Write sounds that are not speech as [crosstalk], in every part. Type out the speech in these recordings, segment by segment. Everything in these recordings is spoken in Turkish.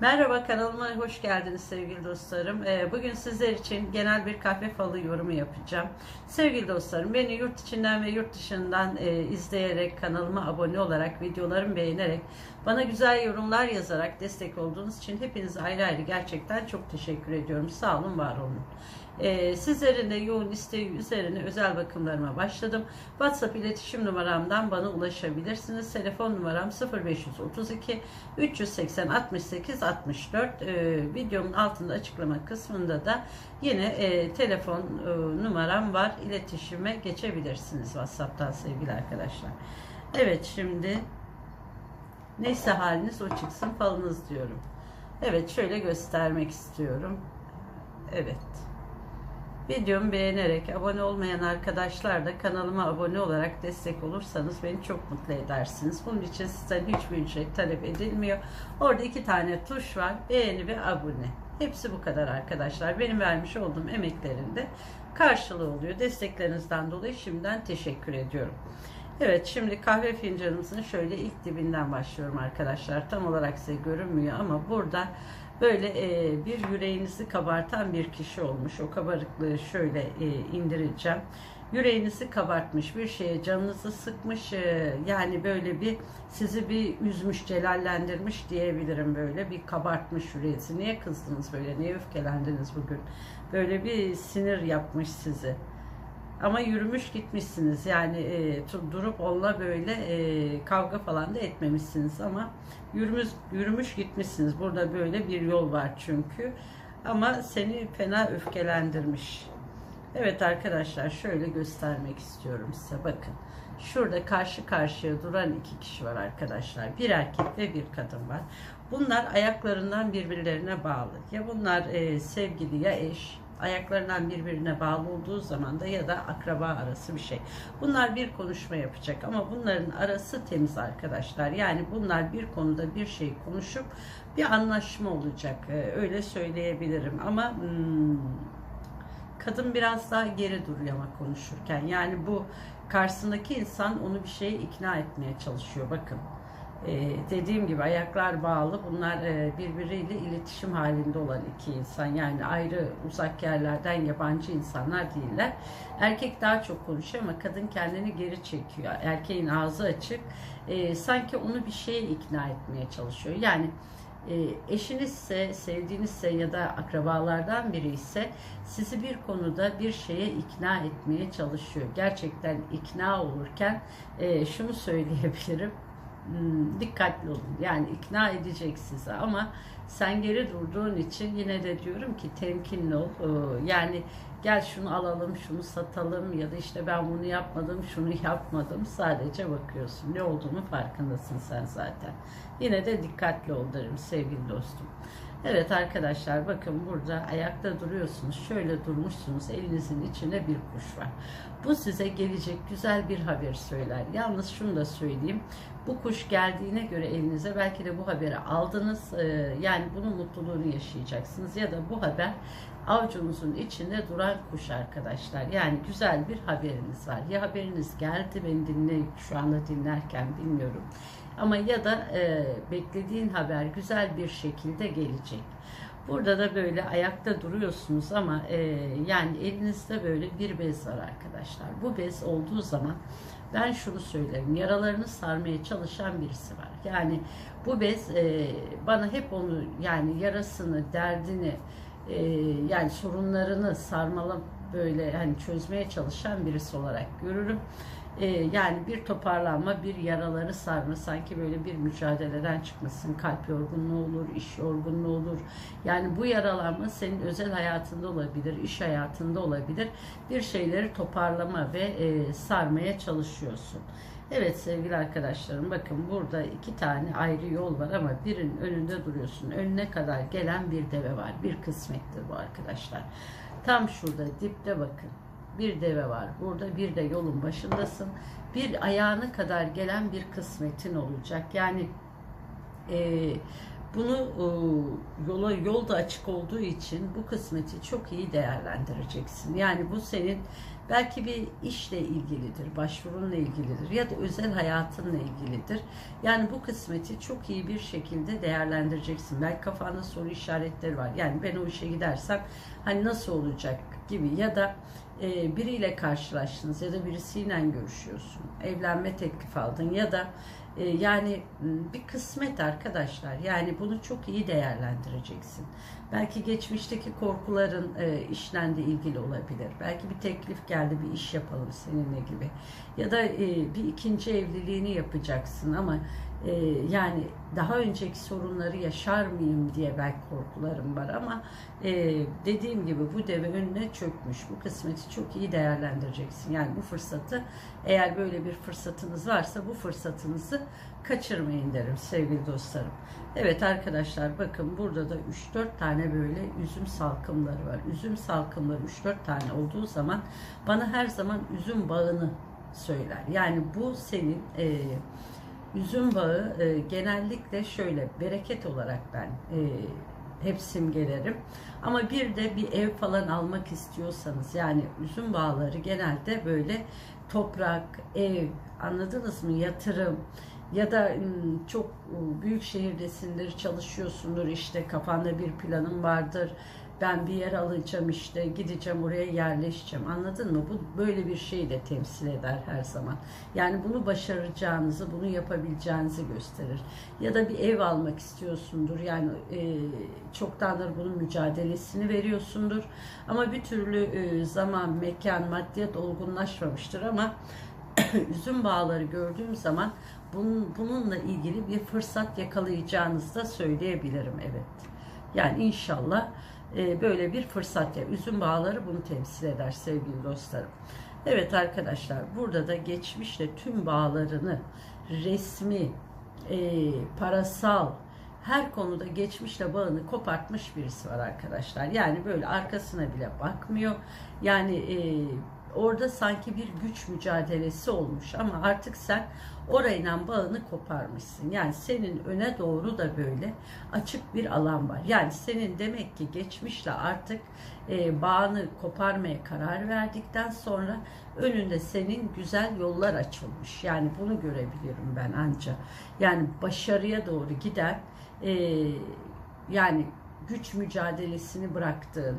Merhaba kanalıma hoş geldiniz sevgili dostlarım. Ee, Bugün sizler için genel bir kahve falı yorumu yapacağım. Sevgili dostlarım beni yurt içinden ve yurt dışından e, izleyerek kanalıma abone olarak videolarımı beğenerek bana güzel yorumlar yazarak destek olduğunuz için hepinize ayrı ayrı gerçekten çok teşekkür ediyorum. Sağ olun var olun. Ee, sizlerin de yoğun isteği üzerine özel bakımlarıma başladım. WhatsApp iletişim numaramdan bana ulaşabilirsiniz. Telefon numaram 0532 380 68 64. Ee, videomun altında açıklama kısmında da yine e, telefon e, numaram var. İletişime geçebilirsiniz WhatsApp'tan sevgili arkadaşlar. Evet şimdi neyse haliniz o çıksın falınız diyorum. Evet şöyle göstermek istiyorum. Evet. Videomu beğenerek abone olmayan arkadaşlar da kanalıma abone olarak destek olursanız beni çok mutlu edersiniz. Bunun için sizden hiçbir ücret talep edilmiyor. Orada iki tane tuş var. Beğeni ve abone. Hepsi bu kadar arkadaşlar. Benim vermiş olduğum emeklerin de karşılığı oluyor. Desteklerinizden dolayı şimdiden teşekkür ediyorum. Evet şimdi kahve fincanımızın şöyle ilk dibinden başlıyorum arkadaşlar. Tam olarak size görünmüyor ama burada böyle e, bir yüreğinizi kabartan bir kişi olmuş. O kabarıklığı şöyle e, indireceğim. Yüreğinizi kabartmış, bir şeye canınızı sıkmış, e, yani böyle bir sizi bir üzmüş, celallendirmiş diyebilirim böyle. Bir kabartmış yüreğinizi. Niye kızdınız böyle, niye öfkelendiniz bugün? Böyle bir sinir yapmış sizi. Ama yürümüş gitmişsiniz yani e, durup onunla böyle e, kavga falan da etmemişsiniz ama yürümüş, yürümüş gitmişsiniz. Burada böyle bir yol var çünkü ama seni fena öfkelendirmiş. Evet arkadaşlar şöyle göstermek istiyorum size bakın. Şurada karşı karşıya duran iki kişi var arkadaşlar. Bir erkek ve bir kadın var. Bunlar ayaklarından birbirlerine bağlı. Ya bunlar e, sevgili ya eş ayaklarından birbirine bağlı olduğu zaman da ya da akraba arası bir şey. Bunlar bir konuşma yapacak ama bunların arası temiz arkadaşlar. Yani bunlar bir konuda bir şey konuşup bir anlaşma olacak. Ee, öyle söyleyebilirim ama hmm, kadın biraz daha geri duruyor ama konuşurken. Yani bu karşısındaki insan onu bir şeye ikna etmeye çalışıyor. Bakın. Ee, dediğim gibi ayaklar bağlı. Bunlar e, birbiriyle iletişim halinde olan iki insan. Yani ayrı uzak yerlerden yabancı insanlar değiller. Erkek daha çok konuşuyor ama kadın kendini geri çekiyor. Erkeğin ağzı açık. E, sanki onu bir şeye ikna etmeye çalışıyor. Yani e, eşinizse, sevdiğinizse ya da akrabalardan biri ise sizi bir konuda bir şeye ikna etmeye çalışıyor. Gerçekten ikna olurken e, şunu söyleyebilirim dikkatli olun. Yani ikna edecek size ama sen geri durduğun için yine de diyorum ki temkinli ol. Ee, yani gel şunu alalım, şunu satalım ya da işte ben bunu yapmadım, şunu [laughs] yapmadım. Sadece bakıyorsun. Ne olduğunu farkındasın sen zaten. Yine de dikkatli ol derim sevgili dostum. Evet arkadaşlar bakın burada ayakta duruyorsunuz. Şöyle durmuşsunuz. Elinizin içinde bir kuş var. Bu size gelecek güzel bir haber söyler. Yalnız şunu da söyleyeyim. Bu kuş geldiğine göre elinize belki de bu haberi aldınız. Ee, yani bunun mutluluğunu yaşayacaksınız. Ya da bu haber avucunuzun içinde duran kuş arkadaşlar. Yani güzel bir haberiniz var. Ya haberiniz geldi beni dinle şu anda dinlerken bilmiyorum. Ama ya da e, beklediğin haber güzel bir şekilde gelecek. Burada da böyle ayakta duruyorsunuz ama e, yani elinizde böyle bir bez var arkadaşlar. Bu bez olduğu zaman ben şunu söylerim. Yaralarını sarmaya çalışan birisi var. Yani bu bez e, bana hep onu yani yarasını, derdini e, yani sorunlarını sarmalı böyle hani çözmeye çalışan birisi olarak görürüm. Ee, yani bir toparlanma, bir yaraları sarma, sanki böyle bir mücadeleden çıkmasın. Kalp yorgunluğu olur, iş yorgunluğu olur. Yani bu yaralanma senin özel hayatında olabilir, iş hayatında olabilir. Bir şeyleri toparlama ve e, sarmaya çalışıyorsun. Evet sevgili arkadaşlarım bakın burada iki tane ayrı yol var ama birinin önünde duruyorsun. Önüne kadar gelen bir deve var. Bir kısmettir bu arkadaşlar. Tam şurada dipte bakın bir deve var. Burada bir de yolun başındasın. Bir ayağına kadar gelen bir kısmetin olacak. Yani e, bunu e, yola yolda açık olduğu için bu kısmeti çok iyi değerlendireceksin. Yani bu senin Belki bir işle ilgilidir, başvurunla ilgilidir ya da özel hayatınla ilgilidir. Yani bu kısmeti çok iyi bir şekilde değerlendireceksin. Belki kafanda soru işaretleri var. Yani ben o işe gidersem hani nasıl olacak gibi ya da e, biriyle karşılaştınız ya da birisiyle görüşüyorsun. Evlenme teklifi aldın ya da e, yani bir kısmet arkadaşlar. Yani bunu çok iyi değerlendireceksin. Belki geçmişteki korkuların e, işle de ilgili olabilir. Belki bir teklif geldi bir iş yapalım seninle gibi. Ya da e, bir ikinci evliliğini yapacaksın ama e, yani daha önceki sorunları yaşar mıyım diye belki korkularım var ama e, dediğim gibi bu deve önüne çökmüş. Bu kısmeti çok iyi değerlendireceksin. Yani bu fırsatı eğer böyle bir fırsatınız varsa bu fırsatınızı kaçırmayın derim sevgili dostlarım. Evet arkadaşlar bakın burada da 3-4 tane böyle üzüm salkımları var. Üzüm salkımları 3-4 tane olduğu zaman bana her zaman üzüm bağını söyler. Yani bu senin e, üzüm bağı e, genellikle şöyle bereket olarak ben e, hep simgelerim. Ama bir de bir ev falan almak istiyorsanız yani üzüm bağları genelde böyle toprak, ev anladınız mı yatırım ya da çok büyük şehirdesindir çalışıyorsundur işte kafanda bir planın vardır. Ben bir yer alacağım işte gideceğim oraya yerleşeceğim. Anladın mı? Bu böyle bir şeyi de temsil eder her zaman. Yani bunu başaracağınızı bunu yapabileceğinizi gösterir. Ya da bir ev almak istiyorsundur. Yani e, çoktandır bunun mücadelesini veriyorsundur. Ama bir türlü e, zaman mekan maddiyat olgunlaşmamıştır. Ama [coughs] üzüm bağları gördüğüm zaman bunun, bununla ilgili bir fırsat yakalayacağınızı da söyleyebilirim evet. Yani inşallah e, böyle bir fırsat ya. Üzüm bağları bunu temsil eder sevgili dostlarım. Evet arkadaşlar burada da geçmişle tüm bağlarını resmi, e, parasal, her konuda geçmişle bağını kopartmış birisi var arkadaşlar. Yani böyle arkasına bile bakmıyor. Yani e, orada sanki bir güç mücadelesi olmuş ama artık sen orayla bağını koparmışsın. Yani senin öne doğru da böyle açık bir alan var. Yani senin demek ki geçmişle artık e, bağını koparmaya karar verdikten sonra önünde senin güzel yollar açılmış. Yani bunu görebilirim ben anca. Yani başarıya doğru giden e, yani güç mücadelesini bıraktığın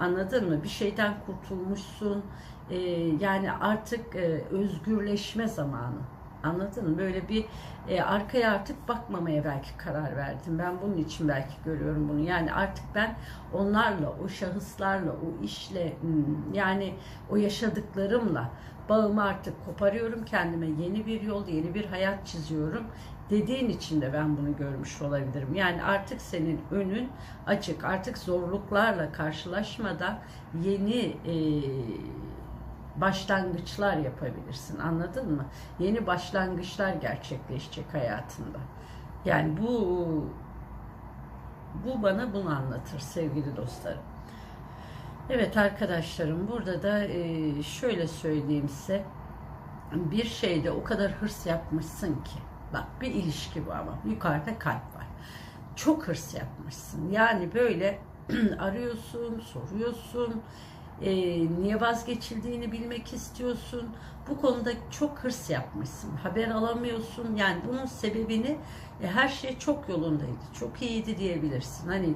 anladın mı? Bir şeyden kurtulmuşsun. E, yani artık e, özgürleşme zamanı. Anladın mı? Böyle bir e, arkaya artık bakmamaya belki karar verdim. Ben bunun için belki görüyorum bunu. Yani artık ben onlarla, o şahıslarla, o işle, hmm, yani o yaşadıklarımla bağımı artık koparıyorum kendime. Yeni bir yol, yeni bir hayat çiziyorum dediğin için de ben bunu görmüş olabilirim. Yani artık senin önün açık. Artık zorluklarla karşılaşmadan yeni e, başlangıçlar yapabilirsin. Anladın mı? Yeni başlangıçlar gerçekleşecek hayatında. Yani bu bu bana bunu anlatır sevgili dostlarım. Evet arkadaşlarım burada da e, şöyle söyleyeyim size. Bir şeyde o kadar hırs yapmışsın ki. Bak bir ilişki bu ama yukarıda kalp var. Çok hırs yapmışsın. Yani böyle [clears throat] arıyorsun, soruyorsun, e, niye vazgeçildiğini bilmek istiyorsun. Bu konuda çok hırs yapmışsın. Haber alamıyorsun. Yani bunun sebebini e, her şey çok yolundaydı. Çok iyiydi diyebilirsin. Hani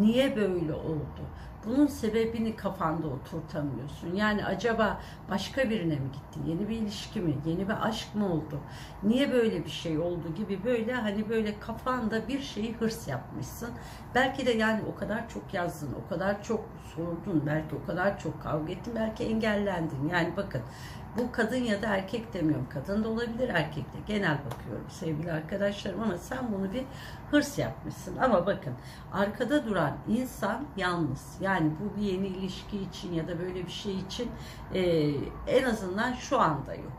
niye böyle oldu? Bunun sebebini kafanda oturtamıyorsun. Yani acaba başka birine mi gitti? Yeni bir ilişki mi? Yeni bir aşk mı oldu? Niye böyle bir şey oldu gibi böyle hani böyle kafanda bir şeyi hırs yapmışsın. Belki de yani o kadar çok yazdın, o kadar çok sordun, belki o kadar çok kavga ettin, belki engellendin. Yani bakın bu kadın ya da erkek demiyorum. Kadın da olabilir, erkek de. Genel bakıyorum sevgili arkadaşlarım ama sen bunu bir hırs yapmışsın. Ama bakın arkada duran insan yalnız. Yani bu bir yeni ilişki için ya da böyle bir şey için e, en azından şu anda yok.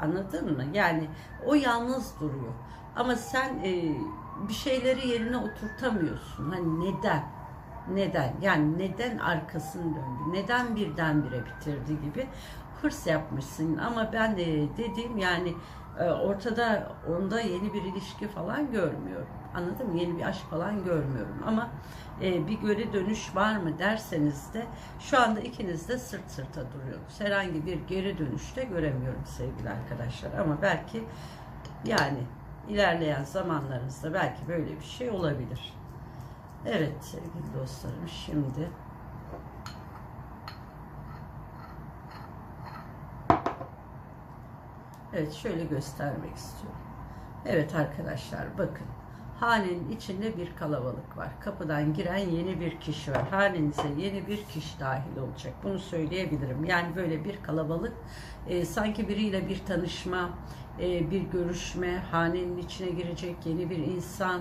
Anladın mı? Yani o yalnız duruyor. Ama sen e, bir şeyleri yerine oturtamıyorsun. Hani neden? Neden? Yani neden arkasını döndü? Neden birdenbire bitirdi gibi hırs yapmışsın. Ama ben de dediğim yani e, ortada onda yeni bir ilişki falan görmüyorum. Anladın mı? Yeni bir aşk falan görmüyorum. Ama e, bir geri dönüş var mı derseniz de şu anda ikiniz de sırt sırta duruyorsunuz. Herhangi bir geri dönüşte göremiyorum sevgili arkadaşlar ama belki yani ilerleyen zamanlarınızda belki böyle bir şey olabilir. Evet sevgili dostlarım şimdi Evet şöyle göstermek istiyorum. Evet arkadaşlar bakın. Hanenin içinde bir kalabalık var. Kapıdan giren yeni bir kişi var. Hanenize yeni bir kişi dahil olacak. Bunu söyleyebilirim. Yani böyle bir kalabalık e, sanki biriyle bir tanışma, e, bir görüşme, hanenin içine girecek yeni bir insan.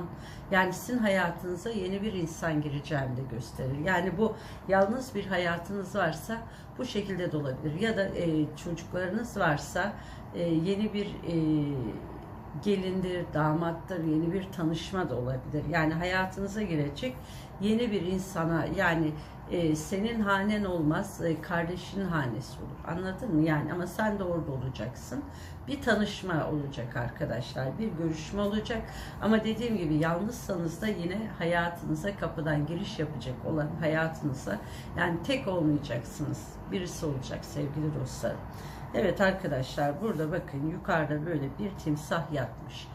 Yani sizin hayatınıza yeni bir insan gireceğini de gösterir. Yani bu yalnız bir hayatınız varsa bu şekilde de olabilir. Ya da e, çocuklarınız varsa e, yeni bir e, gelindir, damattır, yeni bir tanışma da olabilir. Yani hayatınıza girecek yeni bir insana yani e, senin hanen olmaz, e, kardeşinin hanesi olur. Anladın mı? Yani ama sen de orada olacaksın. Bir tanışma olacak arkadaşlar, bir görüşme olacak. Ama dediğim gibi yalnızsanız da yine hayatınıza kapıdan giriş yapacak olan hayatınıza yani tek olmayacaksınız. Birisi olacak sevgili dostlarım. Evet arkadaşlar burada bakın yukarıda böyle bir timsah yatmış.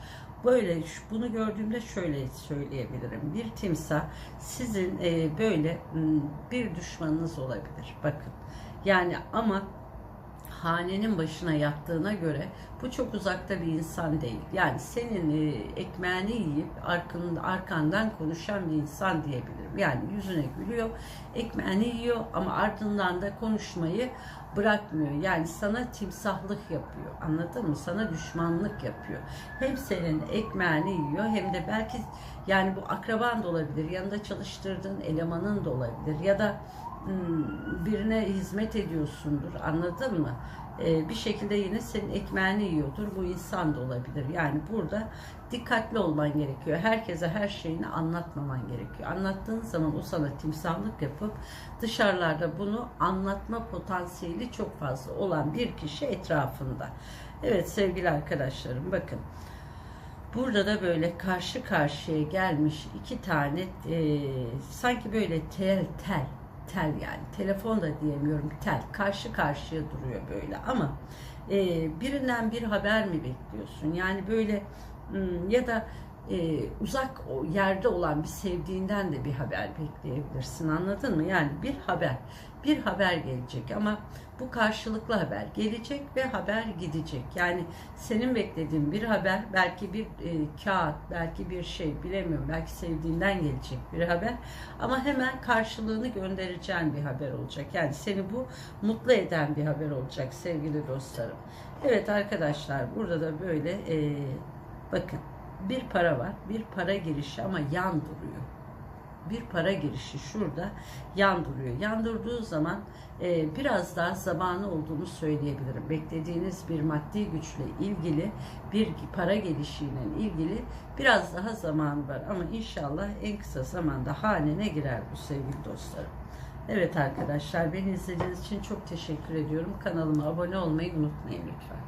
Böyle bunu gördüğümde şöyle söyleyebilirim. Bir timsah sizin e, böyle m, bir düşmanınız olabilir. Bakın. Yani ama hanenin başına yattığına göre bu çok uzakta bir insan değil. Yani senin e, ekmeğini yiyip arkanda, arkandan konuşan bir insan diyebilirim. Yani yüzüne gülüyor, ekmeğini yiyor ama ardından da konuşmayı bırakmıyor. Yani sana timsahlık yapıyor. Anladın mı? Sana düşmanlık yapıyor. Hem senin ekmeğini yiyor hem de belki yani bu akraban da olabilir. Yanında çalıştırdığın elemanın da olabilir. Ya da birine hizmet ediyorsundur. Anladın mı? Ee, bir şekilde yine senin ekmeğini yiyordur. Bu insan da olabilir. Yani burada dikkatli olman gerekiyor. Herkese her şeyini anlatmaman gerekiyor. Anlattığın zaman o sana timsahlık yapıp dışarılarda bunu anlatma potansiyeli çok fazla olan bir kişi etrafında. Evet sevgili arkadaşlarım bakın. Burada da böyle karşı karşıya gelmiş iki tane e, sanki böyle tel tel tel yani. Telefon da diyemiyorum tel. Karşı karşıya duruyor böyle ama e, birinden bir haber mi bekliyorsun? Yani böyle hmm, ya da e, uzak o yerde olan bir sevdiğinden de bir haber bekleyebilirsin anladın mı yani bir haber bir haber gelecek ama bu karşılıklı haber gelecek ve haber gidecek. Yani senin beklediğin bir haber, belki bir e, kağıt, belki bir şey bilemiyorum, belki sevdiğinden gelecek bir haber ama hemen karşılığını göndereceğin bir haber olacak. Yani seni bu mutlu eden bir haber olacak sevgili dostlarım. Evet arkadaşlar burada da böyle e, bakın bir para var, bir para girişi ama yan duruyor bir para girişi şurada yan duruyor. Yan durduğu zaman e, biraz daha zamanı olduğunu söyleyebilirim. Beklediğiniz bir maddi güçle ilgili bir para gelişiyle ilgili biraz daha zaman var. Ama inşallah en kısa zamanda hanene girer bu sevgili dostlarım. Evet arkadaşlar beni izlediğiniz için çok teşekkür ediyorum. Kanalıma abone olmayı unutmayın lütfen.